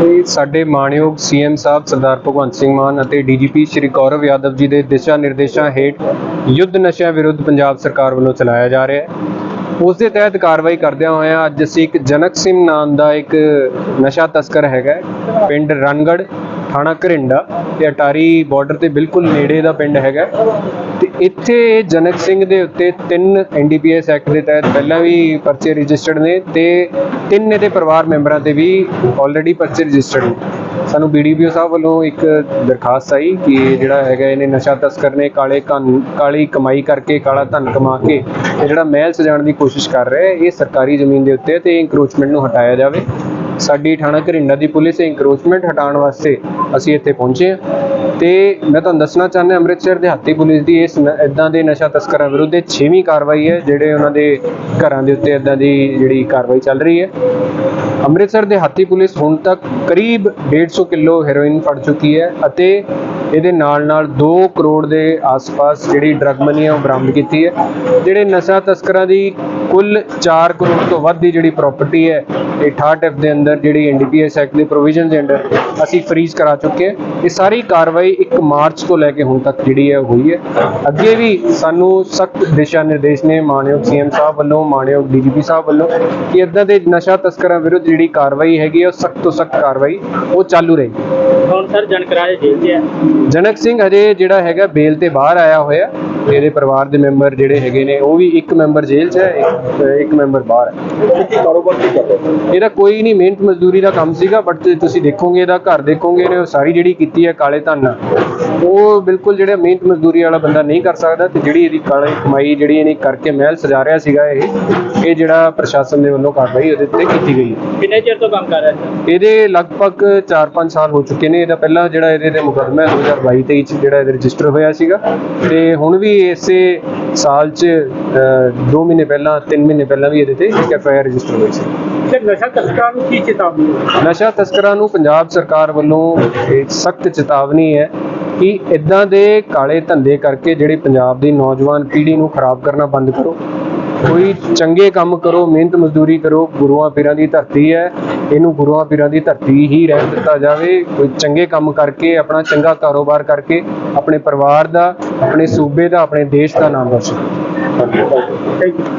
ਇਹ ਸਾਡੇ ਮਾਣਯੋਗ ਸੀਐਮ ਸਾਹਿਬ ਸਰਦਾਰ ਭਗਵੰਤ ਸਿੰਘ ਮਾਨ ਅਤੇ ਡੀਜੀਪੀ ਸ਼੍ਰੀ ਗੌਰਵ ਯਾਦਵ ਜੀ ਦੇ ਦਿਸ਼ਾ ਨਿਰਦੇਸ਼ਾਂ ਹੇਠ ਯੁੱਧ ਨਸ਼ਿਆਂ ਵਿਰੁੱਧ ਪੰਜਾਬ ਸਰਕਾਰ ਵੱਲੋਂ ਚਲਾਇਆ ਜਾ ਰਿਹਾ ਹੈ। ਉਸ ਦੇ ਤਹਿਤ ਕਾਰਵਾਈ ਕਰਦਿਆਂ ਹੋਇਆਂ ਅੱਜ ਅਸੀਂ ਇੱਕ ਜਨਕ ਸਿੰਘ ਨਾਮ ਦਾ ਇੱਕ ਨਸ਼ਾ ਤਸਕਰ ਹੈਗਾ ਪਿੰਡ ਰਣਗੜ ਥਾਣਾ ਘਰਿੰਡਾ ਤੇ ਅਟਾਰੀ ਬਾਰਡਰ ਤੇ ਬਿਲਕੁਲ ਨੇੜੇ ਦਾ ਪਿੰਡ ਹੈਗਾ ਹੈ। ਤੇ ਇੱਥੇ ਜਨਕ ਸਿੰਘ ਦੇ ਉੱਤੇ ਤਿੰਨ ਐਨਡੀਪੀਐਸ ਐਕਟ ਦੇ ਤਹਿਤ ਪਹਿਲਾਂ ਵੀ ਪਰਚੇ ਰਜਿਸਟਰਡ ਨੇ ਤੇ ਤਿੰਨ ਇਹਦੇ ਪਰਿਵਾਰ ਮੈਂਬਰਾਂ ਤੇ ਵੀ ਆਲਰੇਡੀ ਪਰਚੇ ਰਜਿਸਟਰਡ ਨੇ ਸਾਨੂੰ ਬੀਡੀਪੀਓ ਸਾਹਿਬ ਵੱਲੋਂ ਇੱਕ ਦਰਖਾਸਤ ਆਈ ਕਿ ਜਿਹੜਾ ਹੈਗਾ ਇਹਨੇ ਨਸ਼ਾ ਤਸਕਰ ਨੇ ਕਾਲੇ ਧਨ, ਕਾਲੀ ਕਮਾਈ ਕਰਕੇ ਕਾਲਾ ਧਨ ਕਮਾ ਕੇ ਇਹ ਜਿਹੜਾ ਮਹਿਲ ਸਜਾਉਣ ਦੀ ਕੋਸ਼ਿਸ਼ ਕਰ ਰਿਹਾ ਹੈ, ਇਹ ਸਰਕਾਰੀ ਜ਼ਮੀਨ ਦੇ ਉੱਤੇ ਤੇ ਇੰਕਰੋਚਮੈਂਟ ਨੂੰ ਹਟਾਇਆ ਜਾਵੇ ਸਾਡੀ ਥਾਣਾ ਘਰਿੰਡਾ ਦੀ ਪੁਲਿਸ ਇੰਕਰੋਚਮੈਂਟ ਹਟਾਉਣ ਵਾਸਤੇ ਅਸੀਂ ਇੱਥੇ ਪਹੁੰਚੇ ਹਾਂ। ਤੇ ਮੈਂ ਤੁਹਾਨੂੰ ਦੱਸਣਾ ਚਾਹੁੰਦਾ ਅੰਮ੍ਰਿਤਸਰ ਦਿਹਾਤੀ ਪੁਲਿਸ ਦੀ ਇਸ ਇਦਾਂ ਦੇ ਨਸ਼ਾ ਤਸਕਰਾਂ ਵਿਰੁੱਧ ਇਹ 6ਵੀਂ ਕਾਰਵਾਈ ਹੈ, ਜਿਹੜੇ ਉਹਨਾਂ ਦੇ ਘਰਾਂ ਦੇ ਉੱਤੇ ਇਦਾਂ ਦੀ ਜਿਹੜੀ ਕਾਰਵਾਈ ਚੱਲ ਰਹੀ ਹੈ। ਅੰਮ੍ਰਿਤਸਰ ਦੇ ਹਾਤੀ ਪੁਲਿਸ ਹੁਣ ਤੱਕ ਕਰੀਬ 150 ਕਿਲੋ ਹੈਰੋਇਨ ਫੜ ਚੁੱਕੀ ਹੈ ਅਤੇ ਇਹਦੇ ਨਾਲ ਨਾਲ 2 ਕਰੋੜ ਦੇ ਆਸ-ਪਾਸ ਜਿਹੜੀ ਡਰੱਗ ਮਨੀ ਹੈ ਉਹ ਬਰਾਮਦ ਕੀਤੀ ਹੈ। ਜਿਹੜੇ ਨਸ਼ਾ ਤਸਕਰਾਂ ਦੀ ਕੁੱਲ 4 ਕਰੋੜ ਤੋਂ ਵੱਧ ਦੀ ਜਿਹੜੀ ਪ੍ਰਾਪਰਟੀ ਹੈ, ਇਹ 68 ਐਫ ਦੇ ਅੰਦਰ ਜਿਹੜੀ ਐਨਡੀਪੀਐਸ ਐਕਟ ਦੇ ਪ੍ਰੋਵੀਜ਼ਨ ਦੇ ਅੰਡਰ ਅਸੀਂ ਫਰੀਜ਼ ਕਰਾ ਚੁੱਕੇ ਹਾਂ। ਇਹ ਸਾਰੀ ਕਾਰਵਾਈ 1 ਮਾਰਚ ਤੋਂ ਲੈ ਕੇ ਹੁਣ ਤੱਕ ਜਿਹੜੀ ਹੈ ਹੋਈ ਹੈ। ਅੱਗੇ ਵੀ ਸਾਨੂੰ ਸਖਤ ਦਿਸ਼ਾ ਨਿਰਦੇਸ਼ ਨੇ ਮਾਨਯੋਗ ਸੀਐਮ ਸਾਹਿਬ ਵੱਲੋਂ, ਮਾਨਯੋਗ ਡੀਜੀਪੀ ਸਾਹਿਬ ਵੱਲੋਂ ਕਿ ਇਦਾਂ ਦੇ ਨਸ਼ਾ ਤਸਕਰਾਂ ਵਿਰੁੱਧ ਜਿਹੜੀ ਕਾਰਵਾਈ ਹੈਗੀ ਹੈ, ਉਹ ਸਖਤ ਤੋਂ ਸਖਤ ਕਾਰਵਾਈ ਉਹ ਚਾਲੂ ਰਹੇਗੀ। ਹੁਣ ਸਰ ਜਨਕਰਾਜ ਜੇਲ੍ਹ 'ਚ ਹੈ ਜਨਕ ਸਿੰਘ ਹਜੇ ਜਿਹੜਾ ਹੈਗਾ ਬੇਲ ਤੇ ਬਾਹਰ ਆਇਆ ਹੋਇਆ। ਇਹਦੇ ਪਰਿਵਾਰ ਦੇ ਮੈਂਬਰ ਜਿਹੜੇ ਹੈਗੇ ਨੇ ਉਹ ਵੀ ਇੱਕ ਮੈਂਬਰ ਜੇਲ੍ਹ 'ਚ ਹੈ ਇੱਕ- ਇੱਕ ਮੈਂਬਰ ਬਾਹਰ ਹੈ। ਕੀ ਕਾਰੋਬਾਰ ਕੀ ਕਰਦੇ ਇਹਦਾ ਕੋਈ ਨਹੀਂ ਮਿਹਨਤ ਮਜ਼ਦੂਰੀ ਦਾ ਕੰਮ ਸੀਗਾ ਬਟ ਤੁਸੀਂ ਦੇਖੋਗੇ ਇਹਦਾ ਘਰ ਦੇਖੋਗੇ ਨੇ ਉਹ ਸਾਰੀ ਜਿਹੜੀ ਕੀਤੀ ਹੈ ਕਾਲੇ ਧਨ ਨਾਲ, ਉਹ ਬਿਲਕੁਲ ਜਿਹੜਾ ਮਿਹਨਤ ਮਜ਼ਦੂਰੀ ਵਾਲਾ ਬੰਦਾ ਨਹੀਂ ਕਰ ਸਕਦਾ ਤੇ ਜਿਹੜੀ ਇਹਦੀ ਕਾਲੀ ਕਮਾਈ ਜਿਹੜੀ ਇਹਨੇ ਕਰਕੇ ਮਹਿਲ ਸਜਾ ਰਿਹਾ ਸੀਗਾ ਇਹ ਇਹ ਜਿਹੜਾ ਪ੍ਰਸ਼ਾਸਨ ਦੇ ਵੱਲੋਂ ਕਾਰਵਾਈ ਉਹਦੇ ਉੱਤੇ ਕੀਤੀ ਗਈ ਹੈ। ਕਿੰਨੇ ਚਿਰ ਤੋਂ ਕੰਮ ਕਰ ਰਿਹਾ ਸਰ ਇਹਦੇ ਲਗਭਗ 4-5 ਸਾਲ ਹੋ ਚੁੱਕੇ ਨੇ। ਇਹਦਾ ਪਹਿਲਾਂ ਜਿਹੜਾ ਇਹਦੇ ਤੇ ਮੁਕੱਦਮਾ ਹੈ 2022-23 ਚ ਜਿਹੜਾ ਇਹਦੇ ਰਜਿਸਟਰ ਹੋਇਆ ਸੀਗਾ ਤੇ ਹੁਣ ਵੀ ਇਸੇ ਸਾਲ ਚ 2 ਮਹੀਨੇ ਪਹਿਲਾਂ 3 ਮਹੀਨੇ ਪਹਿਲਾਂ ਵੀ ਇਹਦੇ ਤੇ ਇੱਕ ਐਫਆਈਆਰ ਰਜਿਸਟਰ ਹੋਈ ਸੀ। ਨਸ਼ਾ ਤਸਕਰਾਂ ਨੂੰ ਕੀ ਚੇਤਾਵਨੀ ਨਸ਼ਾ ਤਸਕਰਾਂ ਨੂੰ ਪੰਜਾਬ ਸਰਕਾਰ ਵੱਲੋਂ ਇੱਕ ਸਖਤ ਚੇਤਾਵਨੀ ਹੈ ਕਿ ਇਦਾਂ ਦੇ ਕਾਲੇ ਧੰਦੇ ਕਰਕੇ ਜਿਹੜੀ ਪੰਜਾਬ ਦੀ ਨੌਜਵਾਨ ਪੀੜ੍ਹੀ ਨੂੰ ਖਰਾਬ ਕਰਨਾ ਬੰਦ ਕਰੋ। ਕੋਈ ਚੰਗੇ ਕੰਮ ਕਰੋ, ਮਿਹਨਤ ਮਜ਼ਦੂਰੀ ਕਰੋ, ਗੁਰੂਆਂ ਪੀਰਾਂ ਦੀ ਧਰਤੀ ਹੈ। ਇਹਨੂੰ ਗੁਰੂਆਂ ਪੀਰਾਂ ਦੀ ਧਰਤੀ ਹੀ ਰਹਿਣ ਦਿੱਤਾ ਜਾਵੇ। ਕੋਈ ਚੰਗੇ ਕੰਮ ਕਰਕੇ, ਆਪਣਾ ਚੰਗਾ ਕਾਰੋਬਾਰ ਕਰਕੇ ਆਪਣੇ ਪਰਿਵਾਰ ਦਾ, ਆਪਣੇ ਸੂਬੇ ਦਾ, ਆਪਣੇ ਦੇਸ਼ ਦਾ ਨਾਮ ਰੋਸ਼ਨ ਕਰੋ।